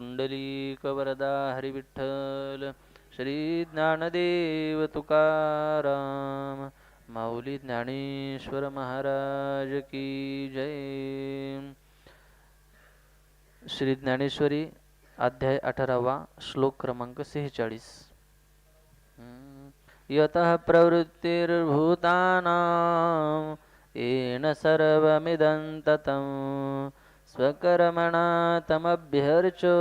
पुंडलीकवरदा हरिविठ्ठल श्री ज्ञानदेव तुकाराम माऊली ज्ञानेश्वर महाराज की जय श्री ज्ञानेश्वरी अध्याय अठरावा श्लोक क्रमांक सेहेचाळीस यतः प्रवृत्तिर्भूतानां येन सर्वमिदं ततं स्वकर्मणातमभ्यर्चो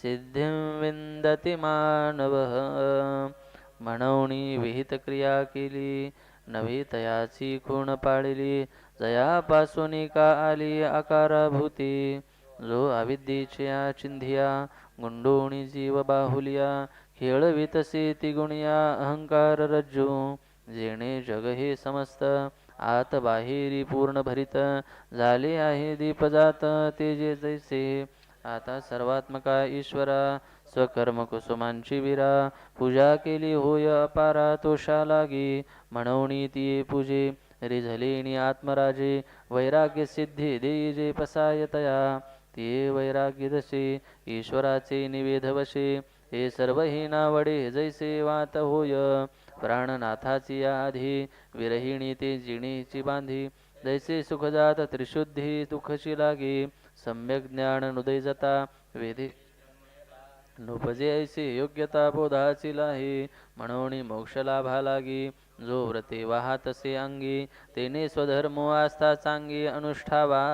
सिद्धिं विन्दति मानवः। म्हणवणी विहित क्रिया केली नवी तयाची खूण पाळली जयापासून का आली आकाराभूती। जो अविद्येच्या चिंधिया गुंडोणी जीव बाहुलिया खेळवितसे तिगुणिया अहंकार रज्जू जेणे जग हे समस्त आत बाहेरी पूर्ण भरित झाले आहे दीप जात तेजे जैसे. आता सर्वात्मका ईश्वरा स्वकर्म कुसुमांची विरा. पूजा केली होय अपारा तोषा लागी. म्हणवणी ती पूजे रिझलेणी आत्मराजे. वैराग्य सिद्धी देई जे पसायतया. ते वैराग्य जसे ईश्वराचे निवेधवशे हे सर्व ही नावडे जैसे वात होय. प्राणनाथाची आधी विरहिणी ते जिणीची बांधी. जैसे सुखजात त्रिशुद्धी दुःखशी लागी. सम्यक ज्ञान नुदय जाता वेदे. नुपजे ऐसे योग्यता बोधाची लाही. म्हणून मोक्ष लाभा लागी. जो व्रते वाहतसे अंगी. तेने स्वधर्मो आस्था चांगी अनुष्ठावा.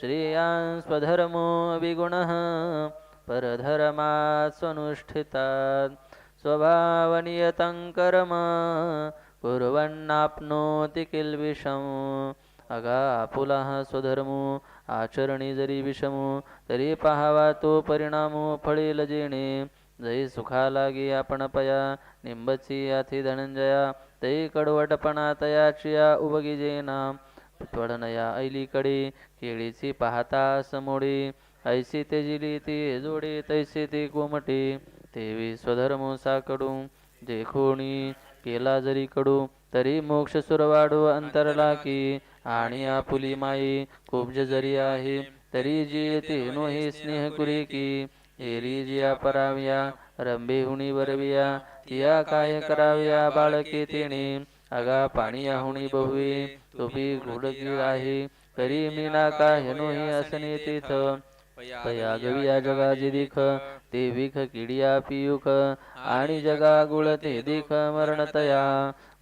श्रेयान स्वधर्मो विगुणः. परधर्मात् स्वभावनियतं कर्म कुर्वन्नाप्नोति किल्बिषम्। अगा आपुलाः स्वधर्मो आचरणी जरी विषमो तरी पाहावा तो परिणामो फळेल जेणे जै सुखा लागी आपण पया निंबची याथी धनंजया तयी कडवटपणा तयाचिया उबगी जेना त्वडनया ऐलीकडे केळीची पाहता समोडी। ऐसी तेजिली ती जोडे तैसी ती कोमटे तेवी स्वधर्म साकडू देखोणी केला जरी कडू तरी मोक्ष सुरवाडू अंतरला की आणि आपुली माई कुब्ज जरी आहे तरी जी ते नोही स्नेह कुरी की. एरी जिया पराव्या रंबे हुणी वरविया तिया काय कराव्या बाळके तिने अगा पाणी हुणी बहुवी तोपी गुडगी आहे तरी मीना का हेनोही हे तिथं. पया गविया जगा जे दिख ते विख किडिया पियुख आणि जगा गुळ ते दिख मरणतया।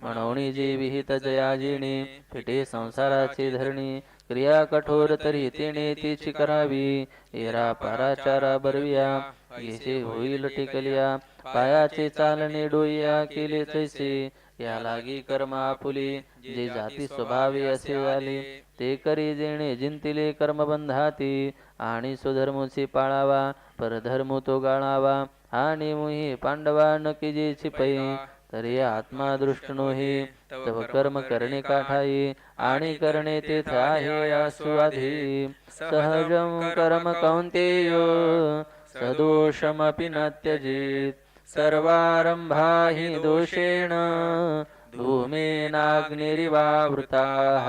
म्हणून जे विहित जया जिणे फिटे संसाराची धरणी क्रिया कठोर तरी तिने तिची करावी। एरा पाराचारा बरविया येथे होईल टिकलिया। पायाचे चालणे डोया केले तैसे या लागी कर्म आपुले जे जाती स्वभावी असे आले। ते करी जेणे जिंतिले कर्मबंधाती आणि स्वधर्मोचे पाळावा परधर्म तो गाळावा. आणि मुही पांडवा नकी जे छिपई तरी आत्मा दृष्टनोही तव कर्म करणे काठाई आणि करणे तेथ आहे आस्वाधी सहजम कर्म कौंतेय सदोषमपि न त्यजेत. सर्वारंभा हि दोषेण धूमेनाग्निरिवावृताः.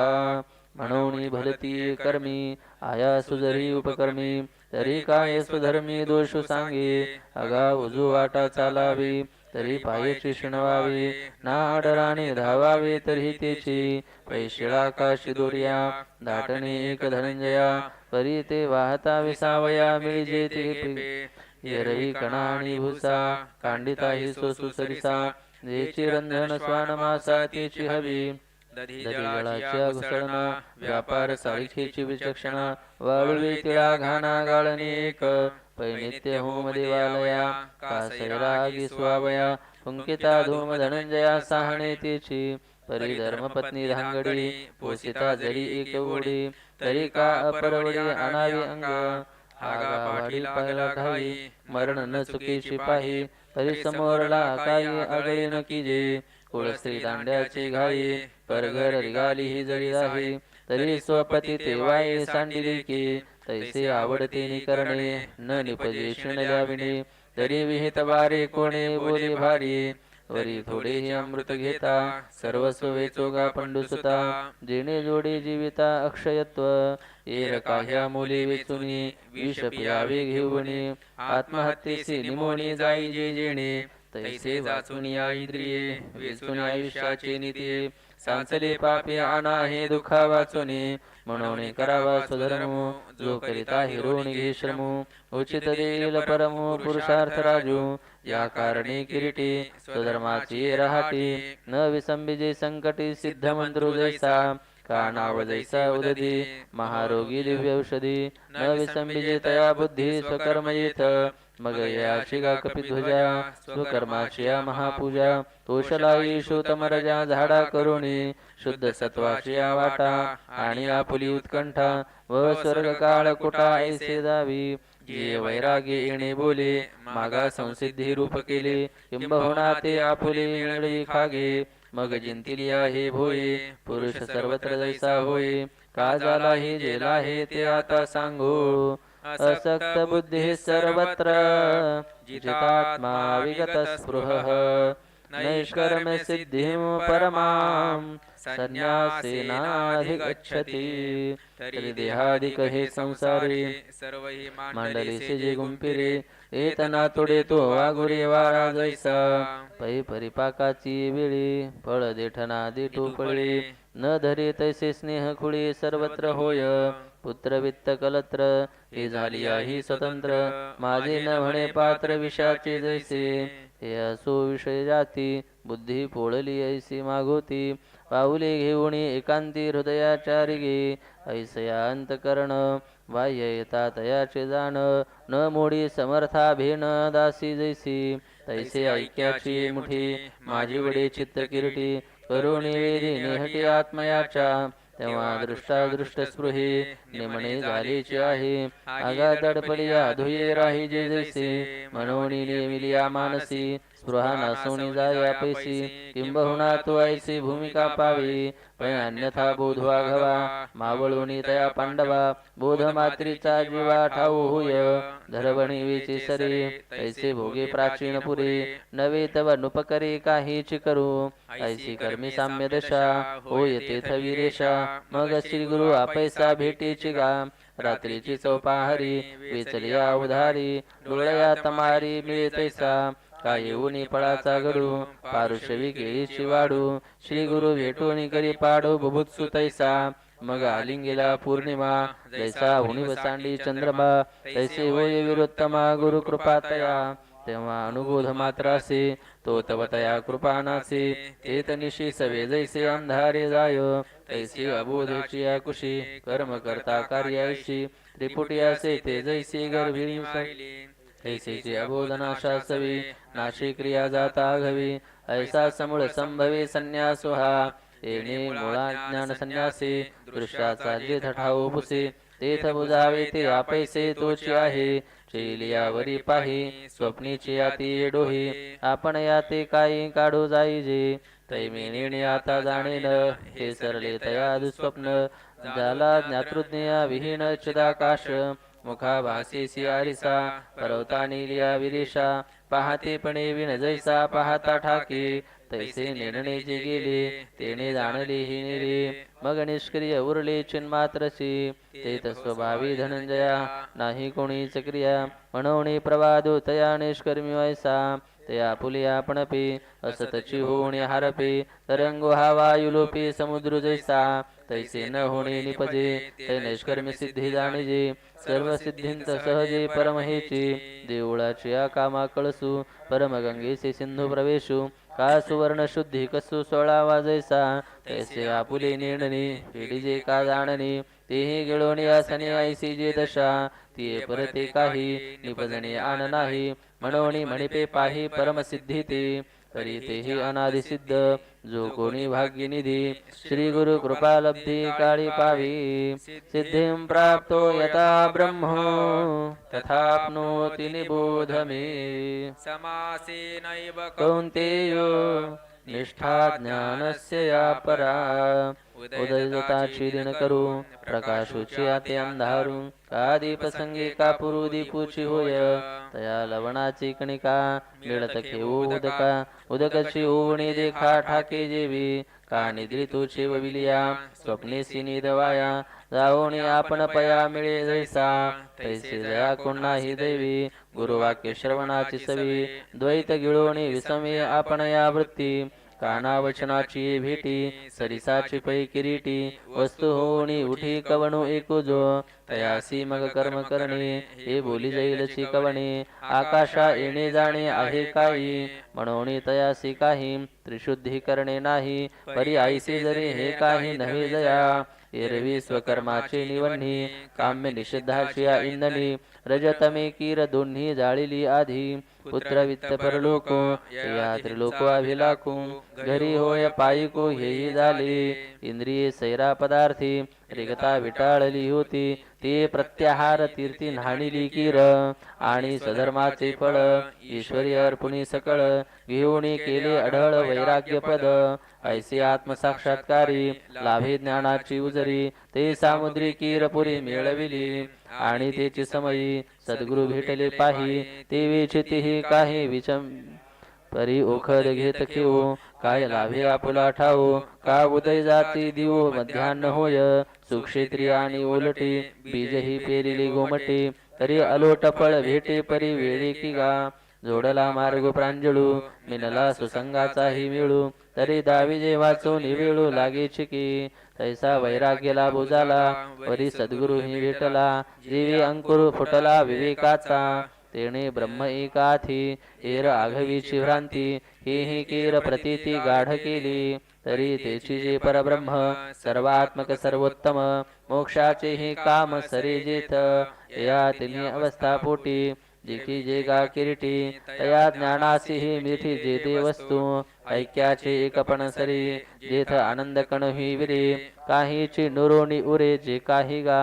म्हणून भलती कर्मी आया सुजरी उपकर्मी तरी काय स्वधर्मी दोष सांगे अगा उजू वाटा चालावी तरी पायची शिणवावी ना आडराने धावावे तरी तेची पैशिळा काशी शिदोर्या दाटणे एक धनंजया परी ते वाहता विसावया मिळजे ते कणा आणि भुसा कांडिता हि सोसू सरिसा जेची रंधन स्वान मासा तेची हवी. दधी जळाच्या घुसळणा व्यापार साळीखेची विचक्षणा वाळवे तिळा घाणा गाळणे एक पैनित्य होम देवालया कासैरागी स्वावया पुंकिता धूम धनंजया साहणे तेची परी धर्मपत्नी धांगडी पोसिता जरी एक उडी तरी का अपरवडी आणावी अंग? आगा वाढील पाहिला घाई मरण न चुकी शिपाही तरी समोरला काही आगळी न कीजे? कुळस्त्री दांड्याची घाई परगर निघाली ही जळी आहे तरी स्वपती तेवाई सांडिली की तैसे आवडते करणे न निपजे शिणल्या तरी विहित बारे कोणे बोली भारी वरी थोडेही अमृत घेता सर्वस्व वेचोगा पंडुसुता जेणे जोडे जीविता अक्षयत्व एर काह्या मुली वेचुनी विष पियावे घेऊनी आत्महत्येसी निमोनी जाई जे जेणे तैसे वाचून या इंद्रिये वेचून आयुष्याचे निते सांचले पापी आणा हे दुखा वाचुने. म्हणून करावा स्वधर्म. जो करिता हिरोण घे श्रम. उचित देईल परम पुरुषार्थ राजू. या कारणे किरीटी स्वधर्माची राहती न विसंबिजे संकटी सिद्ध मंत्र जैसा. कानाव जैसा उदधी. महारोगी दिव्य औषधी. न विसंबिजे तया बुद्धी स्वकर्म येथ. मग या शिगा कपिध्वजा स्वकर्माची या महापूजा तोषलाई शोतमरजा झाडा करुणी शुद्ध सत्वाची या वाटा आणि आपुली उत्कंठा व स्वर्ग काळ कुटा ऐसे दावी. जे वैराग्य येणे बोले मागा संसिद्धी रूप केले किंबहुना ते आपुले खागे. मग जिंतिलिया हे भोये पुरुष सर्वत्र जैसा होय. का झाला हे जेला हे ते आता सांगू. असक्त बुद्धिः सर्वत्र जितात्मा विगतस्पृहः। नैष्कर्म सिद्धिं परमां संन्यासेनाधिगच्छति तरी देहादिक हे संसारी सर्व हि मांडलीसे जे एतना तुडे तो वाघुरे वारा जैसा पै परिपाकाची वेळी फळ देठना देठो पळी न धरे तैसे स्नेह खुळी सर्वत्र होय. पुत्र वित्त कलत्र हे झाली आहे स्वतंत्र. माझे न म्हणे पात्र विषाचे जैसे. हे असो विषय जाती बुद्धी पोळली ऐसी मागोती. पाऊले घेऊन एकांती हृदयाचारी गे ऐसया अंतकरण. येता तयाचे जाण न मोडी समर्था भेन दासी जैसी. तैसे ऐक्याची मुठी माझी वडे चित्त किरटी करुणी वेदी नेहटी आत्मयाच्या. तेव्हा दृष्टा दृष्ट स्पृही निमणे झालीची आहे. आगा दडपडिया धुये राही जे जैसे. म्हणून नेमिलिया मानसी. स्पृहा नासोनी जाया पैसी किंबहुना तू ऐसी भूमिका पावी। पण अन्यथा बोधवा घवा मावळुनी तया पांडवा बोध मात्रीचा जीवा ठाऊ होय। धरवणी विची सरी ऐसे भोगे प्राचीन पुरी। नवे तव नुपकरे काहीची करू ऐसी कर्मी साम्य दशा होय तेथ वीरेशा मग श्री गुरु आपैसा भेटीची गा रात्रीची चौपाहारी वेचलिया उधारी डोळया तमारी मिळे तैसा का येऊनी फळाचा गडू पारुषवी केळीची वाडू. श्री गुरु भेटून करी पाडू बुभुत्सु तैसा. मग आलिंगेला पौर्णिमा जैसा हुणी बसांडी चंद्रमा तैसे होय विरुत्तमा गुरु कृपा तया. तेव्हा अनुबोध मात्र असे तो तव तया कृपा नासे. तेत निशी सवे जैसे अंधारे जाय तैसे अबोधची कुशी कर्म करता कार्याशी त्रिपुटी असे ते जैसे गर्भिणी ऐसेचे अबोधनाशासवी नाशी क्रिया जाता घवी ऐसा समूळ संभवी संन्यासो हा येणे मुळा ज्ञान संन्यासी दृश्याचा जे ठाऊ पुसी तेथ बुजावे ते आपैसे तोची आहे। चेलियावरी पाही स्वप्नीची याती डोही आपण याते काही काढू जाईजे। तैमिणी आता जाणेन हे सरले तया दुस्वप्न झाला ज्ञातृज्ञया विहीन चिदाकाश। मुखा भासेसी आरिसा परवता निलिया विरेशा पाहते पणे जैसा पाहता ठाकी तैसे निर्णय जे गेले तेने जाणले ही निरे मग निष्क्रिय उरले चिन्मात्रसी ते तस्वभावी धनंजया नाही कोणीच क्रिया म्हणून प्रवादो तया निष्कर्मी वैसा तया पुलिया पणपे असतची होणे हारपे तरंगो हा वायुलोपे समुद्र जैसा तैसे न होणे निपजे ते निष्कर्मी सिद्धी जाणीजे सर्व सिद्धींच सहजे परमहेची. देवळाची या कामा कळसू परमगंगेचे सिंधू प्रवेशू का सुवर्ण शुद्धी कसू सोळावा जैसा तैसे आपुले निर्णनी पिढीजे का जाणनी तेही गिळून यासने ऐसी जे दशा ती परते काही निपजणे आण नाही म्हणून म्हणिपे पाही परमसिद्धी ते तरी तेही अनादिसिद्ध. जो कोणी भाग्यनिधी श्री गुरु कृपा लब्धी काळी पावी सिद्धिं प्राप्तो यथा ब्रह्मो तथाप्नोति निबोध मे समासेनैव कौन्तेयो निष्ठा ज्ञानस्य या परा। उदय जताची दिन करू प्रकाशूची आते अंधारू का दीप संगी का पुरु दीपूची होय। तया लवणाची कणिका मिळत घेऊ उदका उदकची ओवणी देखा ठाके जेवी। का निद्री तुची वविलिया स्वप्नेसी निदवाया जाऊनी आपण पया मिळे जैसा। तैसे जया कोणाही दैवी गुरुवाक्य श्रवणाची सवी। द्वैत गिळोणी विसमे आपण या वृत्ती। कानावचनाची भेटी सरिसाची पै किरीटी वस्तू होणी उठी कवणू एकूजो तयासी मग कर्म करणे हे बोली जाईल कवणे आकाशा येणे जाणे आहे काही म्हणून तयासी काही त्रिशुद्धी करणे नाही परी आईसी जरी हे काही नव्हे जया एरवी स्वकर्माची निवडणी काम्य निषिद्धाची इंधनी रजतमे कीर दोन्ही जाळिली आधी पुत्र वित्त परलोक या त्रिलोक अभिलाकू घरी होय पायिको हेही झाले. इंद्रिये सैरा पदार्थी रिगता विटाळली होती. ते प्रत्याहार तीर्थी न्हाणिली कीर आणि सधर्माचे फळ ईश्वरी अर्पुणी सकळ घेऊन केले अढळ वैराग्य पद ऐसे आत्मसाक्षात्कारी लाभे ज्ञानाची उजरी ते सामुद्री कीरपुरी मिळविली. आणि तेची समयी सद्गुरु भेटले पाही ते विचितीही काही विचम? परी ओखद घेत घेऊ काय लाभे आपुला ठाऊ? का उदय जाती दिवो मध्यान्न होय? सुक्षेत्री आणि ओलटी बीज ही पेरिली गोमटी तरी अलोट फळ भेटे परी वेळी की गा जोडला मार्ग प्रांजळू मिनला सुसंगाचाही मिळू तरी दावी जे वाचून वेळू लागे चिकी तैसा वैराग्यला बुजाला वरी सद्गुरु ही भेटला जीवी अंकुर फुटला विवेकाचा तेणे ब्रह्म एकाथी एर आघवीची भ्रांती ही ही केर प्रतीती गाढ केली तरी तेची जे परब्रह्म सर्वात्मक सर्वोत्तम मोक्षाचे हे काम सरे जेत या तिन्ही अवस्था पोटी जिकी जे गा किरीटी तया ज्ञानासी ही मिठी जेते वस्तू ऐक्याचे एकपण सरी जेथ आनंद कण विरे काहीची नुरोणी उरे जे काही गा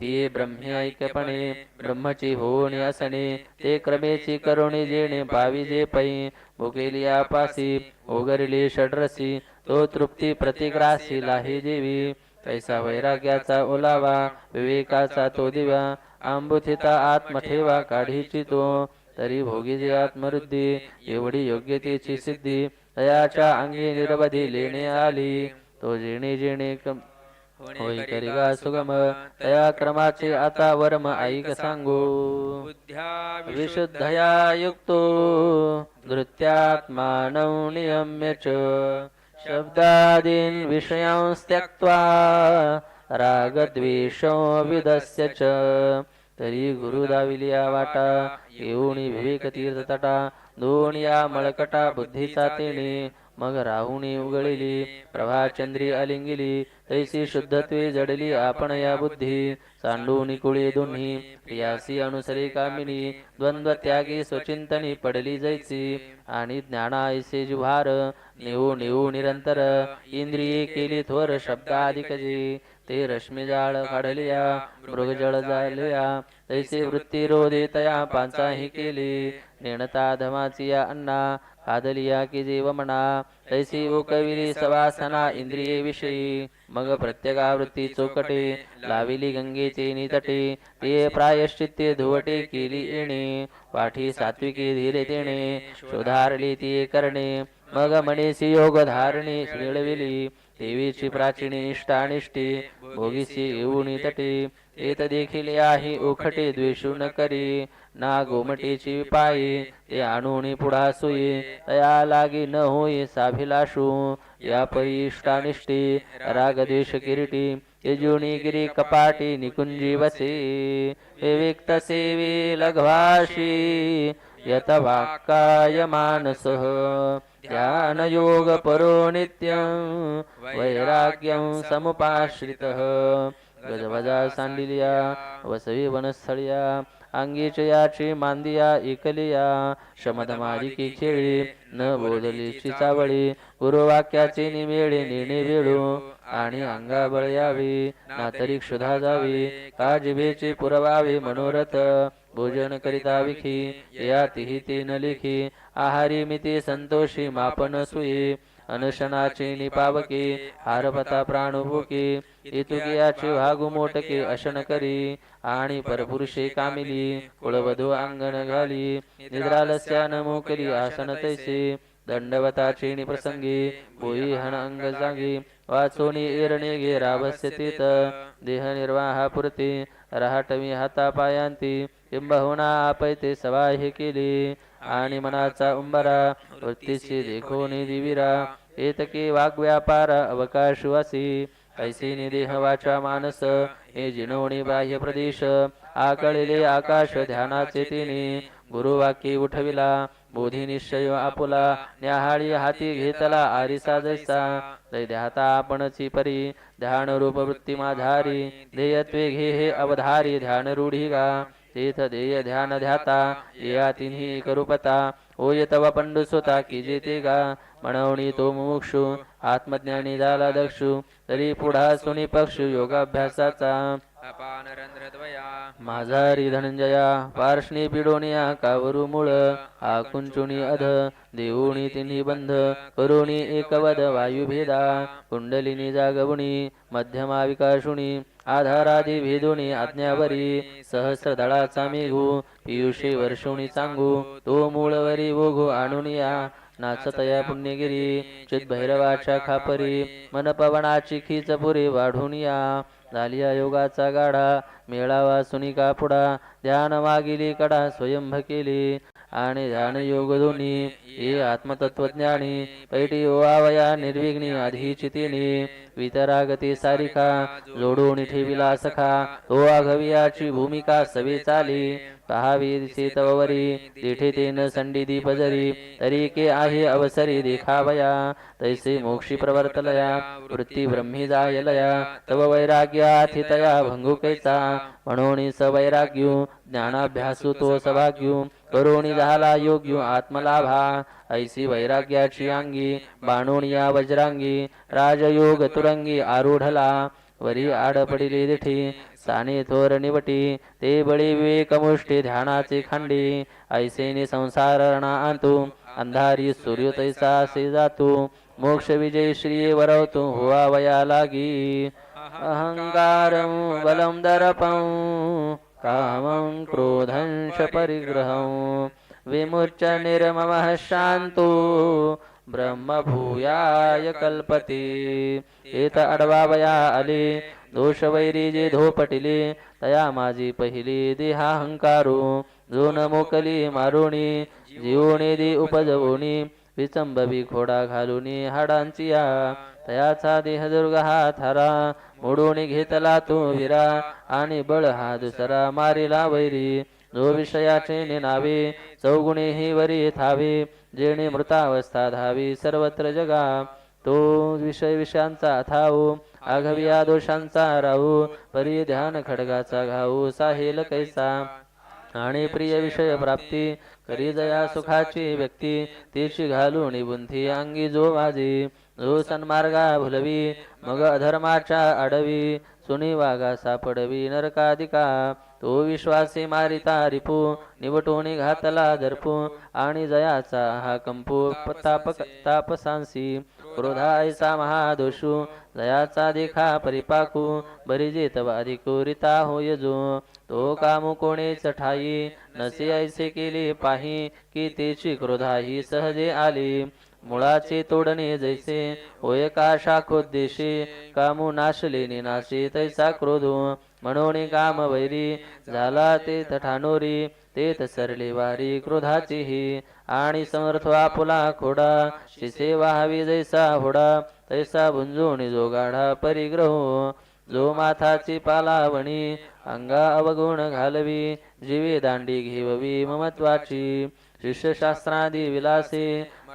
ती ब्रह्मे ऐक्यपणे ब्रह्मची होणी असणे ते क्रमेची करुणी जेणे भावी जे पै भोगेली आपासी ओगरिली षडरसी तो तृप्ती प्रतिग्रासी लाही देवी तैसा वैराग्याचा ओलावा विवेकाचा तो दिवा आंबुथिता आत्म ठेवा काढीची तो तरी भोगी जे आत्मवृद्धी एवढी योग्यतेची सिद्धी तयाच्या अंगी निरवधी लेणे आली. तो जेणे जेणे कम- होई करिगा सुगम. तया क्रमाचे आता वर्म ऐक सांगू. विशुद्धया युक्तो धृत्यात्मानौ नियम्य च शब्दादीन् विषयांस् त्यक्त्वा रागद्वेषो विदस्य च. तरी गुरु दाविलिया वाटा येऊनी विवेक तीर्थ दोन या मळकटा बुद्धीचा तेणे मग राहुणी उगळिली प्रभाचंद्री अलिंगिली तैसी शुद्धत्वे जडली आपण या बुद्धी सांडू निकुळी दोन्ही प्रियासी अनुसरे कामिनी द्वंद्व त्यागी स्वचिंतनी पडली जैसी आणि ज्ञानायसे जुभार नेऊ नेऊ निरंतर इंद्रिये केली थोर शब्दाधिकजी ते रश्मीजाळ काढलिया मृगजळ जालया तैसे वृत्ती रोधे तया पांचाही केली नेणता धमाचिया अन्ना कादलिया की जीव म्हणा तैसी ओकविली सवासना इंद्रिये विषयी मग प्रत्येकावृत्ती चौकटे लाविली गंगेचे नितटे ते प्रायश्चित्ते धुवटे केली येणे पाठी सात्विकी धीरे तेणे शोधारली ती करणे मग मनीसी योग धारणे मिळविली देवीची प्राचीनी इष्टानिष्टी भोगीसी येऊनी तटे येत देखील आहे उखटे द्वेषू न करी ना गोमटीची पायी ते आणून पुढा सुई तया लागी न होई साभिलाशू या परी राग द्वेष किरीटी यजुनी गिरी कपाटी निकुंजी वसे विक्त सेवी लघवाशी यत वाक्काय मानस ध्यान योग परो नित्यं वैराग्यं समुपाश्रितः गजवजा सांडिलिया वसवी वनस्थळिया अंगीच याची मांदिया एकलिया शमदमालिकी खेळी न बोधली चिचावळी गुरुवाक्याचे निमेळे नेणे वेळू आणि अंगाबळ यावी ना तरी क्षुधा जावी का जिभेचे पुरवावे मनोरथ भोजन करिता विखी यातीही ते न लिखी आहारी मिती संतोषी मापन सुई अनुशनाची निपावके हारपता प्राणभूके इतुकियाची वागू मोटके अशन करी आणि परपुरुषे कामिली कुळवधू अंगण घाली निद्रालस्या न मोकली आसन तैसे दंडवताची निप्रसंगी भुई हन अंग जागी वाचोनी एरणे गे रावस्य तीत देह निर्वाहा रहाटवी हाता पायांती किंबहुना आपैते सवाही केली आणि मनाचा उंबरा वृत्तीशी देखोनी दिविरा एतके वाग्व्यापार अवकाशवासी ऐसी निदेह वाचा मानस हे जिनोणी बाह्य प्रदेश आकळले आकाश ध्यानाचे तिने गुरुवाक्य उठविला बोधी निश्चय आपुला न्याहाळी हाती घेतला आरिसा जैसा दैद्याता आपणची परी ध्यान रूप वृत्ती माझारी ध्येयत्वे घे हे अवधारी ध्यान रूढी गा तीर्थ ध्येय ध्यान ध्याता या तिन्ही करूपता. ओय तव स्वतः की जेते गा. म्हणवणी तो मुमुक्षु आत्मज्ञानी झाला दक्षु तरी पुढा सुनी पक्षु योगाभ्यासाचा. माझारी धनंजया पार्ष्णी पिडोनिया कावरू मूळ आकुंचुनी अध देऊणी तिन्ही बंध करुणी एकवद वायुभेदा कुंडलिनी जागवणी मध्यमा विकाशुणी आधारादी भेदुणी आज्ञावरी सहस्र दळाचा मेघू पियुषी वर्षुणी चांगू तो मूळवरी ओघू आणुनिया नाचतया पुण्यगिरी चित भैरवाच्या खापरी मन पवनाची खीच पुरी वाढून या झालिया योगाचा गाढा मेळावा सुनी कापुडा ध्यान मागिली कडा स्वयंभ केली. आणि ध्यान योग दोन्ही हे आत्मतत्वज्ञानी पैटी ओवावया निर्विघ्नी आधी चितिनी वितरागती सारिका जोडून ठेविला सखा तो आघवियाची भूमिका सवे चाली. पहावी दिसे तववरी तेथे तेन संडी दीप जरी तरी के आहे अवसरी देखावया तैसे मोक्षी प्रवर्तलया वृत्ती ब्रह्मी जायलया तव वैराग्याथितया भंगुकैचा म्हणून सवैराग्यू ज्ञानाभ्यासू तो सभाग्यू करुणी झाला योग्य आत्मलाभा ऐसी वैराग्याची अंगी बाणून या वज्रांगी राजयोग तुरंगी आरूढला वरी आड पडिली दिठी साने थोर निवटी ते बळी विवेकमुष्टी ध्यानाची खांडी ऐसेने संसार रणा आणतो अंधारी सूर्योतैसा जातो मोक्ष विजय श्री वरवतो हुवा वया लागी अहंकार बलं दर्पं कामं क्रोधंश परिग्रहं विमुच्य निर्ममः शान्तो ब्रह्मभूयाय कल्पते एत अडवावया अली दोष वैरी जे धोपटिले तया माझी पहिली देहाहंकारू जो न मोकली मारुणी जीवणी दे उपजवणी विचंबवी खोडा घालुनी हाडांची या तयाचा देह दुर्ग हा थारा मोडून घेतला तो विरा आणि बळ हा दुसरा मारिला वैरी जो विषयाचे निनावे चौगुणी ही वरी थावे जेणे मृतावस्था धावी सर्वत्र जगा तो विषय विषयांचा थाऊ आघविया दोषांचा राहू परी ध्यान खडगाचा घाऊ साहेल कैसा? आणि प्रिय विषय प्राप्ती करी जया सुखाची व्यक्ती तिची घालून बुंथी अंगी जो वाजी जो सन्मार्गा भुलवी मग अधर्माच्या आडवी सुनी वागा सापडवी नरकादिका तो विश्वासी मारिता रिपू निवटोनी घातला दर्पू आणि जयाचा हा कंपू ताप तापसांसी क्रोधा ऐसा महादोषू जयाचा देखा परिपाकू बरिजित तव अधिकुरिता होय जो तो कामू कोणी चठाई नसे ऐसे केले पाही की तेची क्रोधा ही सहजे आली मुळाचे तोडणे जैसे होय का शाखोद्देशे कामू नाशले निनाशे तैसा क्रोधो म्हणून काम वैरी झाला ते ठाणोरी ते तसरली वारी क्रोधाचीही आणि समर्थ आपुला खोडा शिसे व्हावी जैसा होडा तैसा भुंजून जो गाढा परिग्रहो. जो माथाची पालावणी अंगा अवगुण घालवी जीवे दांडी घेववी ममत्वाची. शिष्यशास्त्रादी विलासे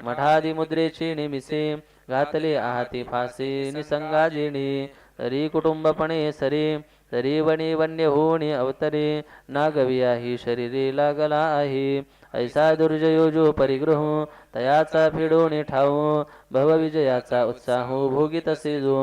मठादी मुद्रेची निमिसे घातले आहाती फासे निसंगाजिणी तरी कुटुंबपणे सरी तरी वणी वन्य होणी अवतरे नागविया ही शरीरे लागला आहे ऐसा दुर्जयो जो परिग्रह तयाचा फिडोणी ठाऊ भवविजयाचा उत्साह भोगी तसे जो.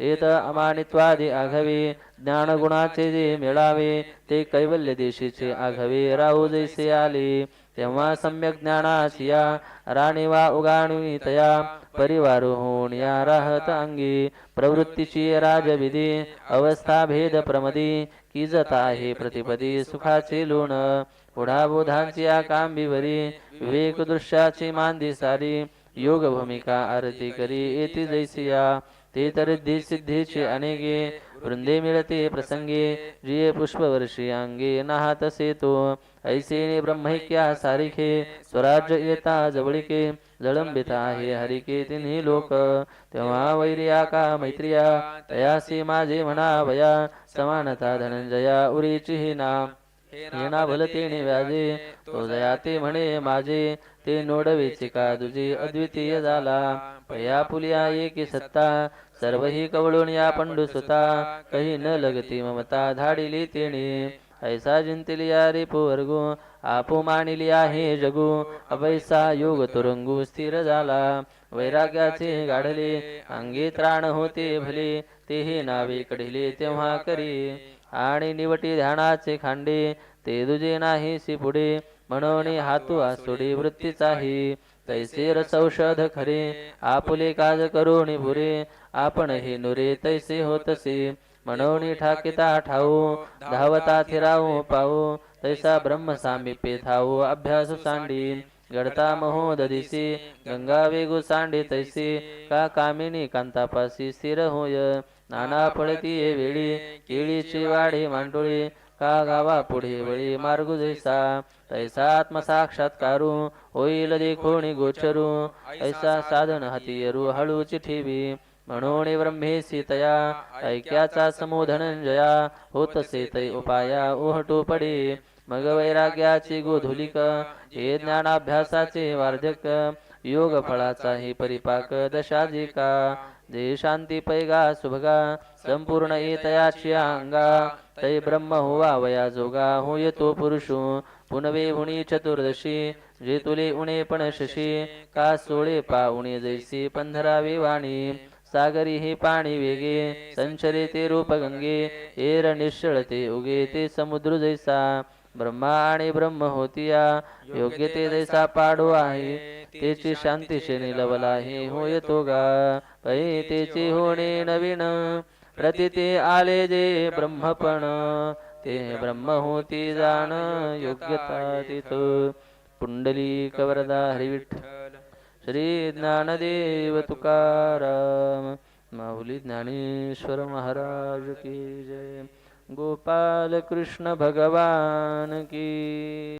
येत अमानित्वादी आघावे ज्ञानगुणाचे जे मिळावे ते कैवल्य देशीचे आघावे राहू जैसे आले. तेव्हा सम्यक ज्ञानासिया राणी वा उगाणवी तया परिवार होऊन या राहत अंगी प्रवृत्तीची राजविधी अवस्था भेद प्रमदी की जता आहे प्रतिपदी सुखाचे लोण पुढा बोधांची आकांबीवरी विवेक दृश्याची मांदी सारी योग भूमिका आरती करी येती जैसिया ते तर सिद्धीची अनेके वृंदे मिळते प्रसंगे जिये पुष्पवर्षी अंगे नाहात सेतो ऐसेने ब्रह्मैक्या सारिखे स्वराज्य येता जवळिके जळंबिता आहे हरिके तिन्ही लोक तेव्हा वैर्या का मैत्रिया तयासी माझे म्हणा भया समानता धनंजया उरीची ही नाम हे ना भलतेने व्याजे तो जया ते म्हणे माझे ते नोडवेचे का तुझे अद्वितीय झाला. पया पुलिया एकी सत्ता सर्व ही कवळून या पंडू सुता काही न लगती ममता धाडिली तेने ऐसा जिंतलिया रे पोवर्गो आपो मानिली आहे जगू. अवैसा योग तुरंगू स्थिर झाला. वैराग्याचे गाढले अंगी त्राण होते भले. तेही नावे कढिले तेव्हा करी. आणि निवटी ध्यानाचे खांडे ते दुजे नाहीसी पुढे. म्हणून हातू आसुडी वृत्तीचाही तैसे रसौषध खरे. आपुले काज करून पुरे आपण हे नुरे तैसे होतसे. म्हणून ठाकिता ठाऊ धावता थिराऊ पाहू तैसा ब्रह्म सामिप्ये थाऊ अभ्यास सांडी. गडता महोद दिसे. गंगा वेगू सांडे तैसे. का कामिनी कांतापासी स्थिर होय. नाना फळती वेळी केळीची वाढे मांडोळी का गावा पुढे वळी मार्ग जैसा. तैसा आत्मसाक्षात्कारू होईल देखोणी गोचरू. ऐसा साधन हाती हळूची ठेवी म्हणून ब्रह्मेसी तया ऐक्याचा समोधनंजया होतसे तै उपाया ओहटू पडे. मग वैराग्याची गोधुलिक हे ज्ञानाभ्यासाचे वार्धक योग फळाचा ही परिपाक दशाजिका देशांती पैगा सुभगा संपूर्ण येतयाची अंगा तै ब्रह्म होवा वया जोगा। होय तो पुरुषो? पुनवे हुणी चतुर्दशी। जे तुले उणे पण शशी का सोळे पा उणे जैसी पंधरावी वाणी सागरी हे पाणी वेगे। संचरे ते रूप गंगे। एर निश्चळ ते उगे। ते समुद्र जैसा। ब्रह्मा आणि ब्रह्म होतिया। योग्य ते जैसा पाडो आहे तेची शांतीशे निलवला हे होय तो गा। पै तेची होणे नवीन। प्रति ते आले जे ब्रह्मपण। ते ब्रह्म होती जाण योग्यता तिथ। पुंडली कवरदा हरिविठ्ठल। श्री ज्ञानदेव तुकाराम। माऊली ज्ञानेश्वर महाराज की जय। गोपाल कृष्ण भगवान की